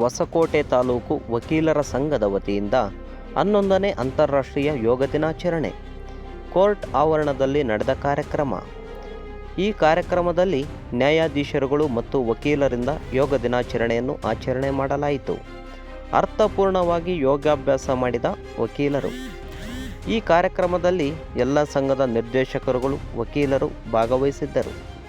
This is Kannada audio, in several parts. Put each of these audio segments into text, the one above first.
ಹೊಸಕೋಟೆ ತಾಲೂಕು ವಕೀಲರ ಸಂಘದ ವತಿಯಿಂದ ಹನ್ನೊಂದನೇ ಅಂತಾರಾಷ್ಟ್ರೀಯ ಯೋಗ ದಿನಾಚರಣೆ. ಕೋರ್ಟ್ ಆವರಣದಲ್ಲಿ ನಡೆದ ಕಾರ್ಯಕ್ರಮ. ಈ ಕಾರ್ಯಕ್ರಮದಲ್ಲಿ ನ್ಯಾಯಾಧೀಶರುಗಳು ಮತ್ತು ವಕೀಲರಿಂದ ಯೋಗ ದಿನಾಚರಣೆಯನ್ನು ಆಚರಣೆ ಮಾಡಲಾಯಿತು. ಅರ್ಥಪೂರ್ಣವಾಗಿ ಯೋಗಾಭ್ಯಾಸ ಮಾಡಿದ ವಕೀಲರು. ಈ ಕಾರ್ಯಕ್ರಮದಲ್ಲಿ ಎಲ್ಲ ಸಂಘದ ನಿರ್ದೇಶಕರುಗಳು, ವಕೀಲರು ಭಾಗವಹಿಸಿದ್ದರು.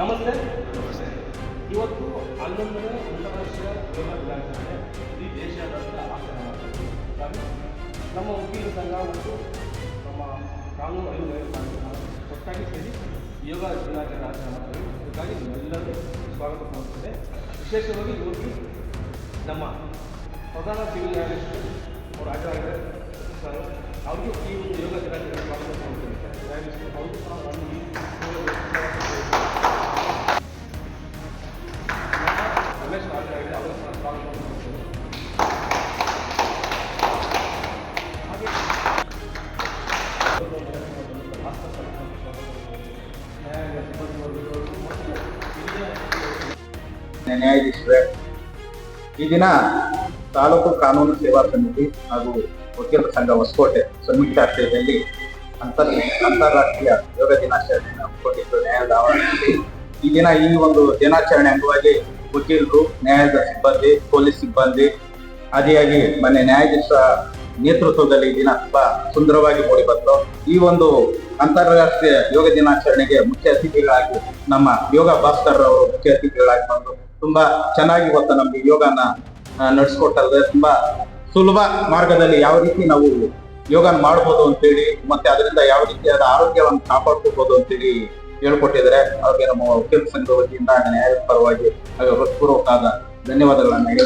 ನಮಸ್ತೆ. ಇವತ್ತು ಹನ್ನೊಂದನೇ ಅಂತಾರಾಷ್ಟ್ರೀಯ ಯೋಗ ದಿನಾಚರಣೆ. ಇಡೀ ದೇಶಾದ್ಯಂತ ಆಚರಣೆ ಹಾಗಾಗಿ ನಮ್ಮ ವಕೀಲ ಸಂಘ ಮತ್ತು ನಮ್ಮ ಕಾನೂನು ಅರಿವು ಒಟ್ಟಾಗಿ ಸೇರಿ ಯೋಗ ದಿನಾಚರಣೆ ಆಚರಣೆ ಮಾಡ್ತೀವಿ. ಇದಕ್ಕಾಗಿ ನಿಮ್ಮೆಲ್ಲರಿಗೂ ಸ್ವಾಗತ ಮಾಡ್ತೇನೆ. ವಿಶೇಷವಾಗಿ ಇವತ್ತು ನಮ್ಮ ಪ್ರಧಾನ ಸಿವಿಲ್ ನ್ಯಾಯಾಧೀಶರು ಅವರು ಹಾಜರಾಗಿದ್ದಾರೆ ಸರ್, ಅವ್ರಿಗೂ ಈ ಒಂದು ಯೋಗ ದಿನಾಚರಣೆ ಸ್ವಾಗತ ಮಾಡ್ತೇನೆ. ನ್ಯಾಯಾಧೀಶರೇ, ಈ ದಿನ ತಾಲೂಕು ಕಾನೂನು ಸೇವಾ ಸಮಿತಿ ಹಾಗೂ ವಕೀಲರ ಸಂಘ ಹೊಸಕೋಟೆ ಸಂಯುಕ್ತ ಆಶ್ರಯದಲ್ಲಿ ಅಂತರ್, ಅಂತಾರಾಷ್ಟ್ರೀಯ ಯೋಗ ದಿನಾಚರಣೆಯನ್ನು ಹಮ್ಮಿಕೊಂಡಿದ್ದು ಆವರಣದಲ್ಲಿ. ಈ ದಿನ ಈ ಒಂದು ದಿನಾಚರಣೆ ಅಂಗವಾಗಿ ವಕೀಲರು, ನ್ಯಾಯದ ಸಿಬ್ಬಂದಿ, ಪೊಲೀಸ್ ಸಿಬ್ಬಂದಿ ಆದಿಯಾಗಿ ಮೊನ್ನೆ ನ್ಯಾಯಾಧೀಶ ನೇತೃತ್ವದಲ್ಲಿ ದಿನ ತುಂಬಾ ಸುಂದರವಾಗಿ ಮೂಡಿ ಬಂತು. ಈ ಒಂದು ಅಂತಾರಾಷ್ಟ್ರೀಯ ಯೋಗ ದಿನಾಚರಣೆಗೆ ಮುಖ್ಯ ಅತಿಥಿಗಳಾಗಿ ನಮ್ಮ ಯೋಗ ಭಾಸ್ಕರ್ ಅವರು ಮುಖ್ಯ ಅತಿಥಿಗಳಾಗಿ ಬಂದು ತುಂಬಾ ಚೆನ್ನಾಗಿ ಇವತ್ತು ನಮ್ಗೆ ಯೋಗನ ನಡೆಸ್ಕೊಟ್ಟಲ್ದೆ ತುಂಬಾ ಸುಲಭ ಮಾರ್ಗದಲ್ಲಿ ಯಾವ ರೀತಿ ನಾವು ಯೋಗ ಮಾಡ್ಬೋದು ಅಂತೇಳಿ, ಮತ್ತೆ ಅದರಿಂದ ಯಾವ ರೀತಿಯಾದ ಆರೋಗ್ಯವನ್ನು ಕಾಪಾಡ್ಕೋಬಹುದು ಅಂತೇಳಿ ಹೇಳ್ಕೊಟ್ಟಿದ್ದಾರೆ ಅವ್ರಿಗೆ ನಮ್ಮ ವಕೀಲ ಸಂಘದ ವತಿಯಿಂದ ನ್ಯಾಯದ ಪರವಾಗಿ ಹೃತ್ಪೂರ್ವಕವಾದ ಧನ್ಯವಾದಗಳನ್ನ ಈ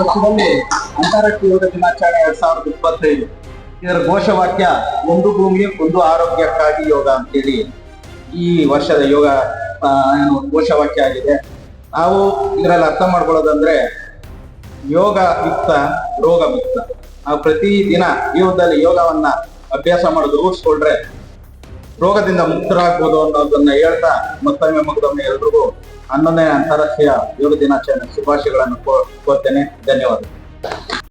ವರ್ಷದಲ್ಲಿ ಅಂತಾರಾಷ್ಟ್ರೀಯ ಯೋಗ ದಿನಾಚರಣೆ ಎರಡ್ ಸಾವಿರದ ಇಪ್ಪತ್ತೈದು. ಇದರ ಘೋಷವಾಕ್ಯ, ಒಂದು ಭೂಮಿ, ಒಂದು ಆರೋಗ್ಯಕ್ಕಾಗಿ ಯೋಗ ಅಂತೇಳಿ ಈ ವರ್ಷದ ಯೋಗ ಏನು ಘೋಷವಾಕ್ಯ ಆಗಿದೆ. ನಾವು ಇದರಲ್ಲಿ ಅರ್ಥ ಮಾಡ್ಕೊಳ್ಳೋದಂದ್ರೆ, ಯೋಗ ಯುಕ್ತ, ರೋಗ ಮುಕ್ತ. ನಾವು ಪ್ರತಿ ದಿನ ಜೀವನದಲ್ಲಿ ಯೋಗವನ್ನ ಅಭ್ಯಾಸ ಮಾಡೋದು ರೂಢಿಸ್ಕೊಂಡ್ರೆ ರೋಗದಿಂದ ಮುಕ್ತರಾಗ್ಬೋದು ಅನ್ನೋದನ್ನ ಹೇಳ್ತಾ ಮತ್ತೊಮ್ಮೆ ಮಗದೊಮ್ಮೆ ಎಲ್ರಿಗೂ ಹನ್ನೊಂದನೇ ಅಂತಾರಾಷ್ಟ್ರೀಯ ಯೋಗ ದಿನಾಚರಣೆ ಶುಭಾಶಯಗಳನ್ನು ಕೋರ್ತೇನೆ. ಧನ್ಯವಾದ